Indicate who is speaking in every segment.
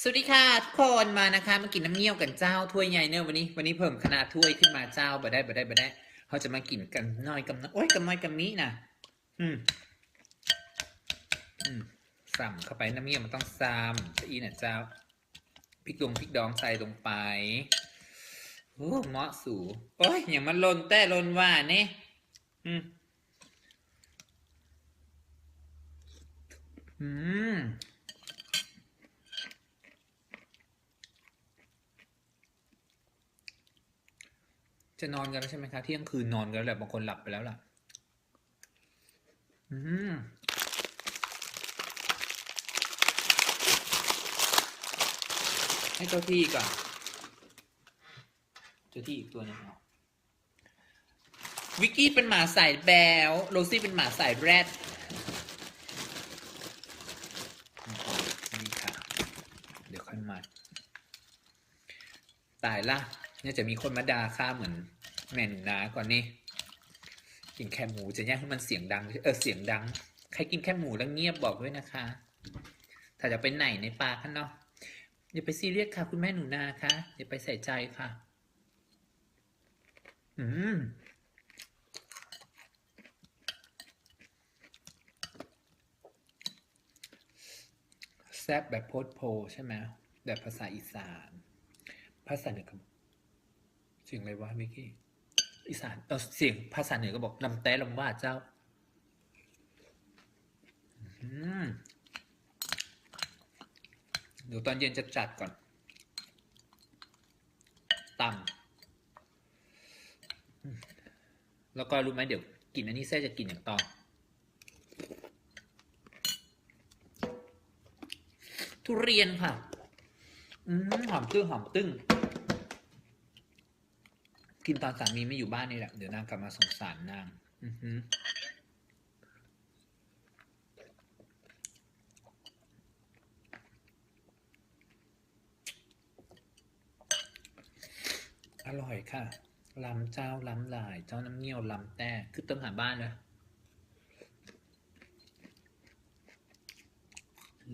Speaker 1: สวัสดีค่ะทุกคนมานะคะมากินน้ำเงี้ยวกันเจ้าถ้วยใหญ่เนอะวันนี้วันนี้เพิ่มขนาดถ้วยขึ้นมาเจ้าบ่ได้บ่ได้บ่ได้เขาจะมากินกันน้อยกับน้อยโอ้ยกับน้อยกับนี้นะอืมอืมสั่เข้าไปน้ำเงี้ยวมันต้องซ้ำจะอีน่ะเจ้าพริกดงพริกดองใส่ลงไปโอ้เหมาะสูโอ้ยอย่างมันลนแต่ลนว่านี่อืมอืม จะนอนกันแล้วใช่ไหมคะเที่ยงคืนนอนกันแล้วแหละบางคนหลับไปแล้วล่ะ อืมให้เจ้าที่ก่อน เจ้าที่อีกตัวหนึงเอาวิกกี้เป็นหมาสายแบวโรซี่เป็นหมาสายแรดนี่ค่ะ เดี๋ยวค่อยมา ตายละเนี่ยจะมีคนมาด่าข้าเหมือน แม่หนูนาก่อนนี่กินแค่หมูจะแย่งให้มันเสียงดังเออเสียงดัง ใครกินแค่หมูแล้วเงียบบอกด้วยนะคะ ถ้าจะไปไหนในป่าข้างนอกอย่าไปซีเรียสค่ะ คุณแม่หนูนาคะอย่าไปใส่ใจค่ะ อืมแซบแบบโพดโพใช่ไหมแบบภาษาอีสาน ภาษาเหนือก็เสียงอะไรวะมิกกี้ อีสานเออเสียงภาษาเหนือก็บอกลำแต่ลำว่าเจ้าเดี๋ยวตอนเย็นจะจัดก่อนตำแล้วก็รู้ไหมเดี๋ยวกินอันนี้แซ่จะกินอย่างต่อทุเรียนค่ะ อืมหอมตึ้งหอมตึ้ง กินตอนสามีไม่อยู่บ้านนี่แหละ เดี๋ยวนางกลับมาสงสารนาง อือหือร่อยค่ะลำเจ้าลำหลาย เจ้าน้ำเงี้ยวลำแต่คือต้องหาบ้านเลย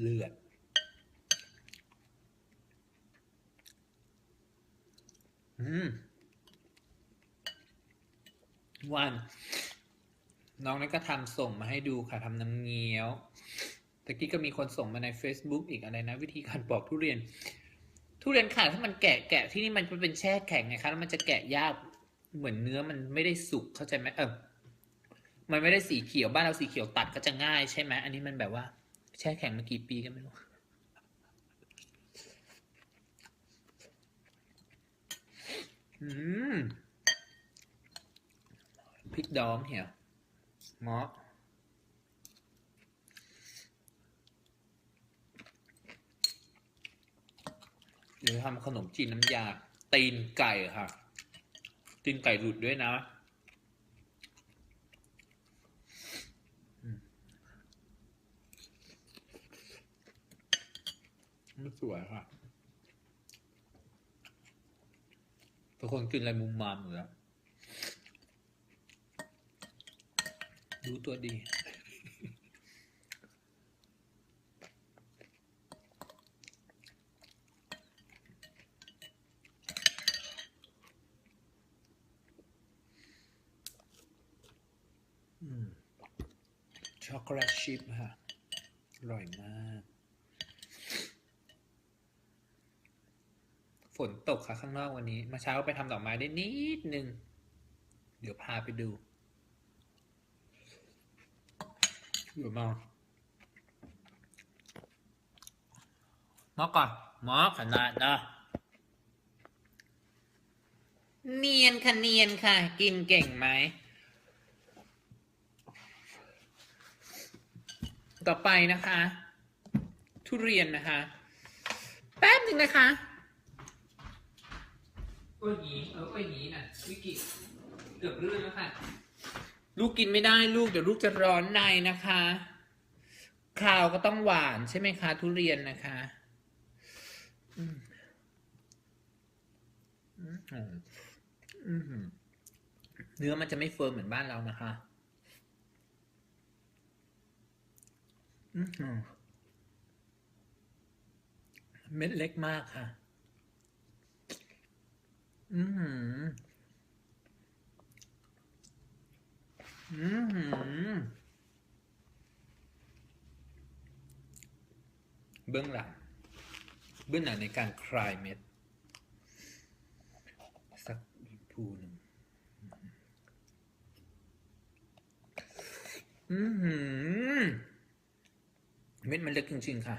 Speaker 1: เลือด อืม วัน น้องนั่นก็ทำส่งมาให้ดูค่ะทำน้ำเงี้ยวตะกี้ก็มีคนส่งมาใน Facebook อีกอะไรนะ วิธีการปอกทุเรียน ทุเรียนค่ะถ้ามันแกะแกะที่นี่มันเป็นแช่แข็งไงคะแล้วมันจะแกะยากเหมือนเนื้อมันไม่ได้สุกเข้าใจไหมเออมันไม่ได้สีเขียวบ้านเราสีเขียวตัดก็จะง่ายใช่ไหมอันนี้มันแบบว่า แช่แข็งมากี่ปีกันไม่รู้อืม พริกดองเหี่ยเหมาะเดี๋ยวทำขนมจีนน้ำยา ตีนไก่ค่ะ ตีนไก่หลุดด้วยนะอืมไม่สวยค่ะทุกคนกินอะไรมุมมามอยู่แล้ว ดูตัวดี ช็อกโกแลตชิพค่ะ อร่อยมาก ฝนตกค่ะข้างนอกวันนี้ มาเช้าไปทำดอกไม้ได้นิดนึง เดี๋ยวพาไปดู เดี๋ยวมาหมอก่อนหมอขนาดนะเนียนค่ะเนียนค่ะ กินเก่งไหม ต่อไปนะคะ ทุเรียนนะคะ แป๊บหนึ่งนะคะโอ้ยหนีเออโอ้ยหนีน่ะ วิกิเกือบลื่นแล้วค่ะ ลูกกินไม่ได้ลูกเดี๋ยวลูกจะร้อนในนะคะข้าวก็ต้องหวานใช่ไหมคะ ทุเรียนนะคะเนื้อมันจะไม่เฟิร์มเหมือนบ้านเรานะคะเม็ดเล็กมากค่ะ อือหื ออือหือเบื้องหลัง เบื้องหลังในการคลายเม็ด สักภูหนึ่งอือหือเม็ดมันเล็กจริงๆค่ะ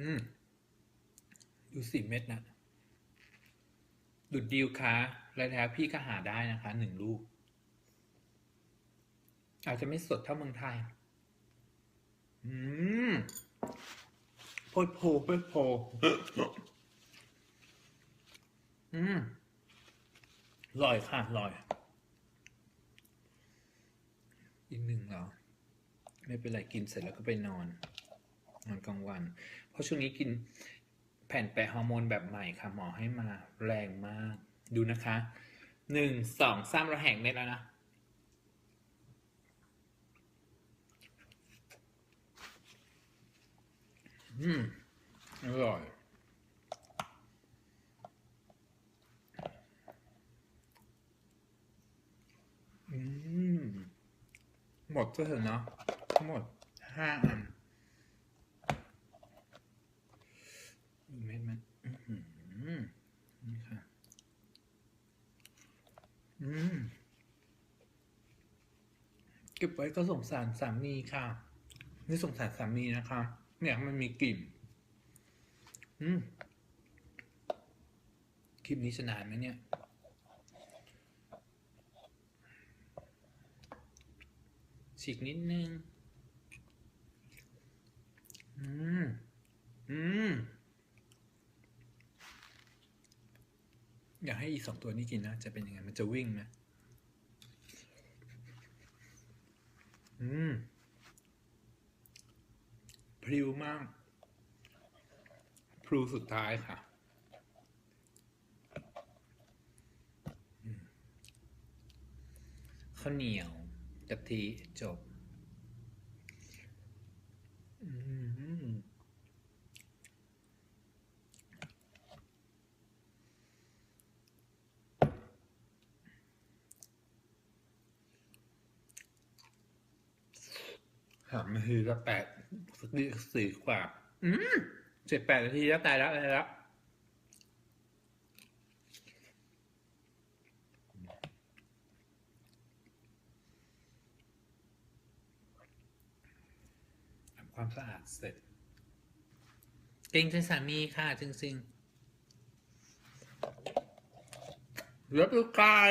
Speaker 1: อืม ดูสิเม็ดนะ ดุดดิวคะแล้วแล้วพี่ก็หาได้นะคะหนึ่งลูก อาจจะไม่สดเท่าเมืองไทย อืมโพดโพโพดโพอืมอร่อยค่ะอร่อย อีกหนึ่งเหรอ ไม่เป็นไรกินเสร็จแล้วก็ไปนอนนอนกลางวัน เพราะช่วงนี้กิน แผ่นแปะฮอร์โมนแบบใหม่ค่ะหมอให้มาแรงมาก ดูนะคะหนึ่งสองสามเราแหงเม็ดแล้วนะ อืม อร่อย อืม หมดก็เถอะเนาะทั้งหมดห้าอันดูเม็ดมันอื้อหือนี่ค่ะ อืม เก็บไว้ก็สงสารสามีค่ะ นี่สงสารสามีนะคะ เนี่ยมันมีกลิ่น อืม คลิปนี้สนานไหมเนี่ยฉีกนิดนึง อืม อืม อยากให้อี สองตัวนี้กินนะ จะเป็นยังไง มันจะวิ่งไหมอืมพริ้วมากพลูสุดท้ายค่ะข้าวเหนียวกะทิจบ อืมสามนาทีล้วแปดสักนิดสี่กว่า อืมเจ็ดแปดนาทีแล้วตายแล้วตายแล้วทำความสะอาดเสร็จเก่งใจสามีค่ะจริงๆเรียบร้อย